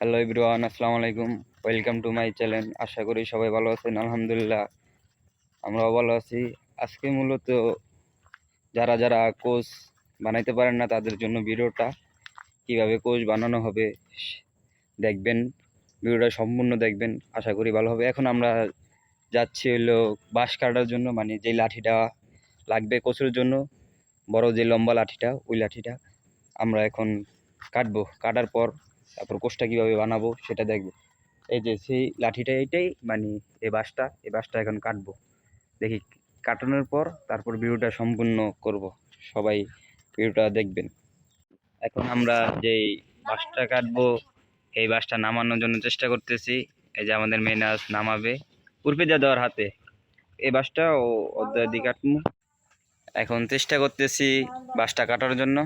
Hello everyone আসসালামু আলাইকুম। Welcome to my channel আশা করি সবাই ভালো আছেন, আলহামদুলিল্লাহ। আমরাও ভালো আছি। আজকে মূলত যারা যারা কোচ বানাইতে পারেন না, তাদের জন্য ভিডিওটা কীভাবে কোচ বানানো হবে দেখবেন, ভিডিওটা সম্পূর্ণ দেখবেন। আশা করি ভালো হবে। এখন আমরা যাচ্ছি হইল বাঁশ কাটার জন্য মানে যে লাঠিটা লাগবে কোচের জন্য, বড় যে লম্বা লাঠিটা, ওই লাঠিটা আমরা এখন কাটবো। কাটার পর তারপর কোষটা কীভাবে বানাবো সেটা দেখব। এই যে সেই লাঠিটা এইটাই মানে এই বাঁশটা এই বাঁশটা এখন কাটবো। দেখি কাটানোর পর তারপর ভিডিওটা সম্পূর্ণ করব। সবাই ভিডিওটা দেখবেন। এখন আমরা যেই বাঁশটা কাটবো, এই বাঁশটা নামানোর জন্য চেষ্টা করতেছি। এই যে আমাদের মেনাস নামাবে। উর্পে যা দেওয়ার হাতে। এই বাঁশটা ও অর্ধেক দিকে কাটবো এখন চেষ্টা করতেছি বাঁশটা কাটার জন্য।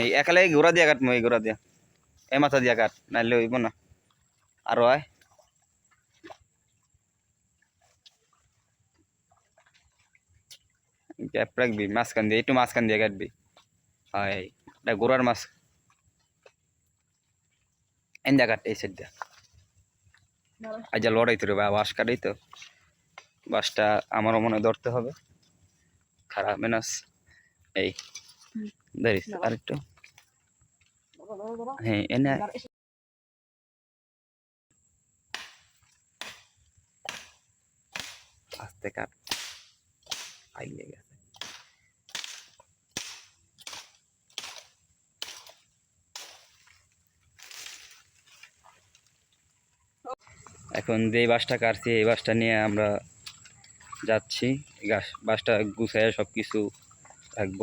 এই একালাই ঘোরা দিয়া কাটবো এই ঘোরা দিয়া। এই মাথা দিয়া কাট, নাইলে হইব না। আরও আয়। গ্যাপ রাখবি, মাঝখান দিয়ে, একটু মাঝখান দিয়ে কাটবি। হয় এটা গোড়ার মাছ। এন দিয়া কাট, এই সাইড দিয়া। আজ লড়াই তো রে বা, বাঁশ কাটাই তো। বাঁশটা আমারও মনে ধরতে হবে। খারাপ মেনাস এই আরেকটু। হ্যাঁ এনে আস্তে কাট। গেছে। এখন যে বাসটা কাটছি এই বাসটা নিয়ে আমরা যাচ্ছি। বাসটা গুছাইয়া সব কিছু রাখব।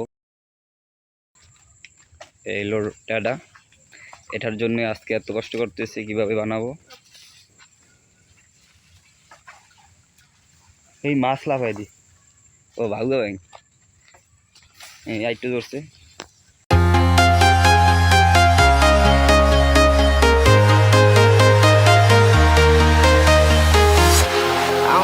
এই লোটাটা এটার জন্য আজকে এত কষ্ট করতেছি, কীভাবে বানাবো? এই মাছ লাফাই দি। ও ভালো ব্যাং এই আইটু ধরছে।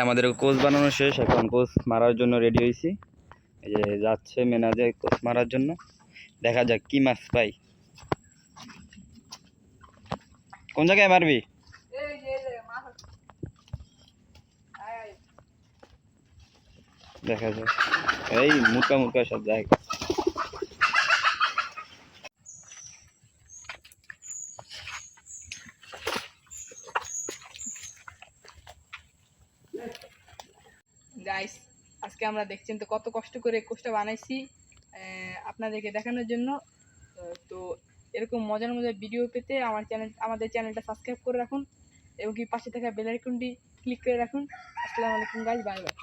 আমাদের কোচ বানানো শেষ এখন কোচ মারার জন্য রেডি হয়েছি এই যে যাচ্ছে মেনাজে কোচ মারার জন্য। দেখা যাক কি মাছ পাই। কোন জায়গায় মারবি? দেখা যাক। এই মুরকা মুরকা সব জায়গা আজকে আমরা দেখছেন তো কত কষ্ট করে কোষটা বানাইছি আপনাদেরকে দেখানোর জন্য। তো এরকম মজার মজার ভিডিও পেতে আমার চ্যানেল আমাদের চ্যানেলটা সাবস্ক্রাইব করে রাখুন এবং কি পাশে থাকা বেল আইকনটি ক্লিক করে রাখুন। আসসালামু আলাইকুম গাইজ বাই বাই